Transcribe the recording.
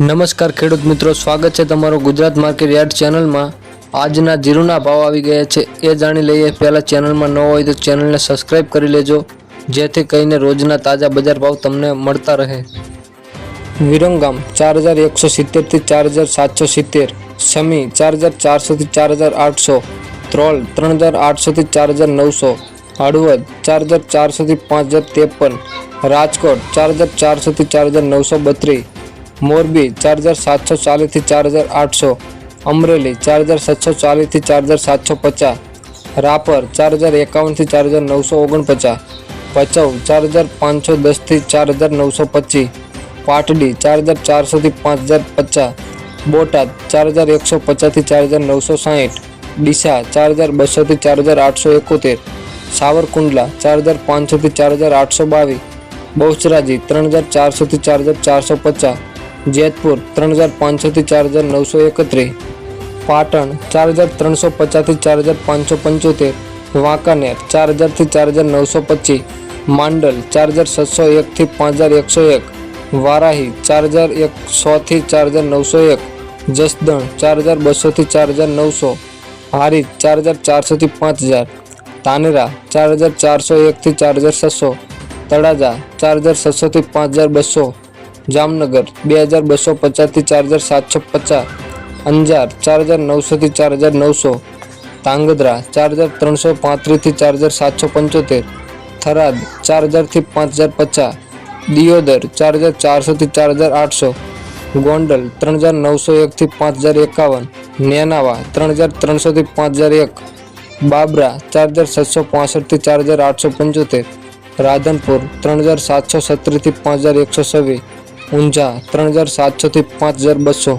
નમસ્કાર ખેડૂત મિત્રો, સ્વાગત છે તમારું ગુજરાત માર્કેટ યાર્ડ ચેનલમાં. આજના જીરુના ભાવ આવી ગયા છે. એ જાણી લઈએ, પહેલાં ચેનલમાં ન હોય તો ચેનલને સબસ્ક્રાઈબ કરી લેજો, જેથી કહીને રોજના તાજા બજાર ભાવ તમને મળતા રહે. વિરંગામ ચાર હજાર એકસો સિત્તેરથી ચાર હજાર સાતસો સિત્તેર. સમી, ચાર હજાર ચારસોથી ચાર હજાર આઠસો. ત્રોલ, ત્રણ હજાર આઠસોથી ચાર હજાર નવસો. હળવદ, ચાર હજાર ચારસોથી પાંચ હજાર ત્રેપન. રાજકોટ, ચાર હજાર ચારસોથી ચાર હજાર નવસો બત્રીસ. મોરબી ચાર હજાર સાતસો ચાલીસથી ચાર હજાર આઠસો, અમરેલી ચાર હજાર સાતસો ચાલીસથી ચાર હજાર સાતસો પચાસ, રાપર ચાર હજાર એકાવનથી ચાર હજાર નવસો ઓગણપચાસ, ભચાઉ ચાર હજાર પાંચસો દસથી ચાર હજાર નવસો પચીસ, પાટડી ચાર હજાર ચારસોથી પાંચ હજાર પચાસ, બોટાદ ચાર હજાર એકસો પચાસથી ચાર હજાર નવસો સાહીઠ, ડીસા ચાર હજાર બસોથી ચાર હજાર આઠસો એકોતેર, સાવરકુંડલા ચાર હજાર પાંચસોથી ચાર હજાર આઠસો બાવીસ, બહુચરાજી ત્રણ હજાર ચારસોથી ચાર હજાર ચારસો પચાસ જેતપુર ત્રણ હજાર પાંચસોથી ચાર હજાર નવસો એકત્રીસ પાટણ ચાર હજાર ત્રણસો પચાસથી ચાર હજાર પાંચસો પંચોતેર વાંકાનેર ચાર હજારથી ચાર હજાર નવસો પચીસ માંડલ ચાર હજાર સાતસો એકથી પાંચ હજાર એકસો એક વારાહી ચાર હજાર એકસોથી ચાર હજાર નવસો એક જસદણ ચાર હજાર બસોથી ચાર હજાર નવસો હારીજ ચાર હજાર ચારસોથી પાંચ હજાર તાનેરા ચાર હજાર ચારસો એકથી ચાર હજાર છસો તળાજા ચાર હજાર છસોથી પાંચ હજાર બસો જામનગર બે હજાર બસો પચાસથી ચાર હજાર સાતસો પચાસ અંજાર ચાર હજાર નવસોથી ચાર હજાર નવસો તાંગધ્રા ચાર હજાર ત્રણસો પાંત્રીસથી ચાર હજાર સાતસો પંચોતેર થરાદ ચાર હજારથી પાંચ હજાર પચાસ દિયોદર ચાર હજાર ચારસોથી ચાર હજાર આઠસો ગોંડલ ત્રણ હજાર નવસો એકથી પાંચ હજાર એકાવન નેનાવા ત્રણ હજાર ત્રણસોથી પાંચ હજાર એક બાબરા ચાર હજાર સાતસો પાસઠથી ચાર હજાર આઠસો પંચોતેર રાધનપુર ત્રણ હજાર સાતસો સત્તરથી પાંચ હજાર એકસો છવ્વીસ ઊંઝા ત્રણ હજાર સાતસોથી પાંચ હજાર બસો.